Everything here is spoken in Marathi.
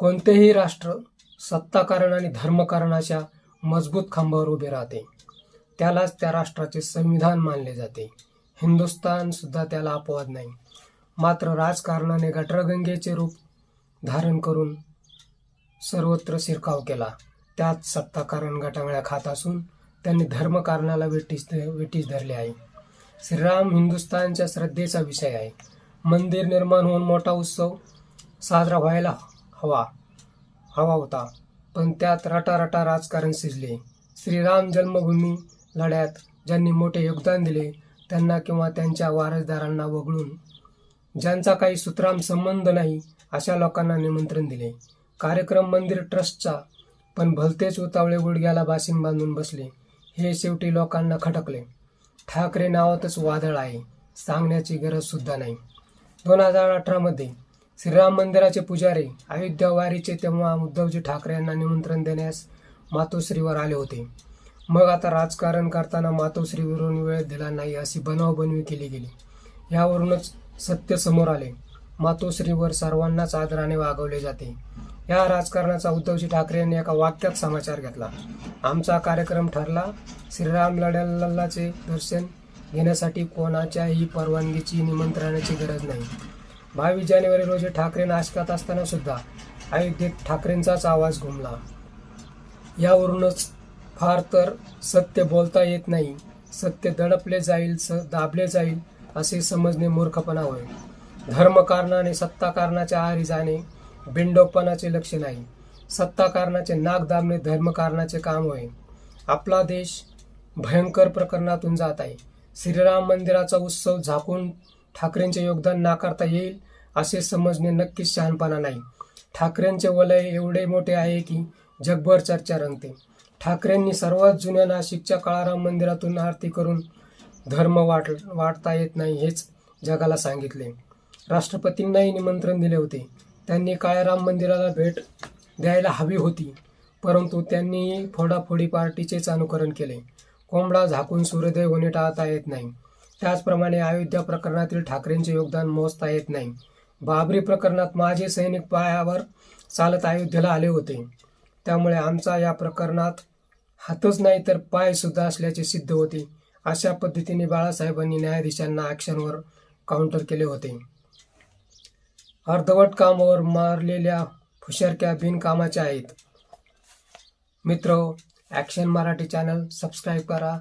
कोणतेही राष्ट्र सत्ताकारण आणि धर्मकारणाच्या मजबूत खांबावर उभे राहते. त्यालाच त्या राष्ट्राचे संविधान मानले जाते. हिंदुस्थान सुद्धा त्याला अपवाद नाही. मात्र राजकारणाने गटरगंगेचे रूप धारण करून सर्वत्र शिरकाव केला. त्यात सत्ताकारण गटांगळ्या खात असून त्यांनी धर्मकारणाला वेटीस वेटीस धरले आहे. श्रीराम हिंदुस्थानच्या श्रद्धेचा विषय आहे. मंदिर निर्माण होऊन मोठा उत्सव साजरा व्हायला हवा हवा होता. पण त्यात रटारटा राजकारण शिजले श्रीराम जन्मभूमी लढ्यात ज्यांनी मोठे योगदान दिले त्यांना किंवा त्यांच्या वारसदारांना वगळून. ज्यांचा काही सुतराम संबंध नाही अशा लोकांना निमंत्रण दिले. कार्यक्रम मंदिर ट्रस्टचा पण भलतेच उतावळे गुडघ्याला बासिंग बांधून बसले. हे शेवटी लोकांना खटकले. ठाकरे नावातच वादळ आहे सांगण्याची गरज सुद्धा नाही. दोन हजार अठरामध्ये श्रीराम मंदिराचे पुजारी अयोध्या वारीचे तेव्हा उद्धवजी ठाकरे यांना निमंत्रण देण्यास मातोश्रीवर आले होते. मग आता राजकारण करताना मातोश्रीवरून वेळ दिला नाही अशी बनवाबनवी केली गेली. यावरूनच सत्य समोर आले. मातोश्रीवर सर्वांनाच आदराने वागवले जाते. या राजकारणाचा उद्धवजी ठाकरे यांनी एका वाक्यात समाचार घेतला. आमचा कार्यक्रम ठरला. श्रीराम लढ्याचे दर्शन घेण्यासाठी कोणाच्याही परवानगीची निमंत्रणाची गरज नाही. बावीस जानेवारी रोजी ठाकरे नाशकात असताना सुद्धा अयोध्येत ठाकरेंचाच आवाज घुमला. यावरूनच फार तर सत्य बोलता येत नाही. सत्य दडपले जाईल स दाबले जाईल असे समजणे मूर्खपणा होय. धर्मकारणाने सत्ताकारणाच्या आहारी जाणे बिंडोपणाचे लक्ष नाही. सत्ताकारणाचे नाक दाबणे धर्मकारणाचे काम होय. आपला देश भयंकर प्रकरणातून जात आहे. श्रीराम मंदिराचा उत्सव झाकून ठाकरेंचे योगदान नाकारता येईल असे समजणे नक्कीच शहाणपणा नाही. ठाकरेंचे वलय एवढे मोठे आहे की जगभर चर्चा रंगते. ठाकरेंनी सर्वात जुन्या नाशिकच्या काळाराम मंदिरातून आरती करून धर्म वाट वाटता येत नाही हेच जगाला सांगितले. राष्ट्रपतींनाही निमंत्रण दिले होते. त्यांनी काळाराम मंदिराला भेट द्यायला हवी होती परंतु त्यांनी फोडाफोडी पार्टीचेच अनुकरण केले. कोंबडा झाकून सूर्योदय होणे टाळता येत नाही. त्याचप्रमाणे अयोध्या प्रकरणातील ठाकरेंचे योगदान मोजता येत नाही. बाबरी प्रकरणात माझे सैनिक पायावर चालत अयोध्येला आले होते. त्यामुळे आमचा या प्रकरणात हातच नाही तर पाय सुद्धा असल्याचे सिद्ध होते अशा पद्धतीने बाळासाहेबांनी न्यायाधीशांना ॲक्शनवर काउंटर केले होते. अर्धवट कामावर मारलेल्या फुशारक्या बिनकामाच्या आहेत. मित्र ॲक्शन मराठी चॅनल सबस्क्राईब करा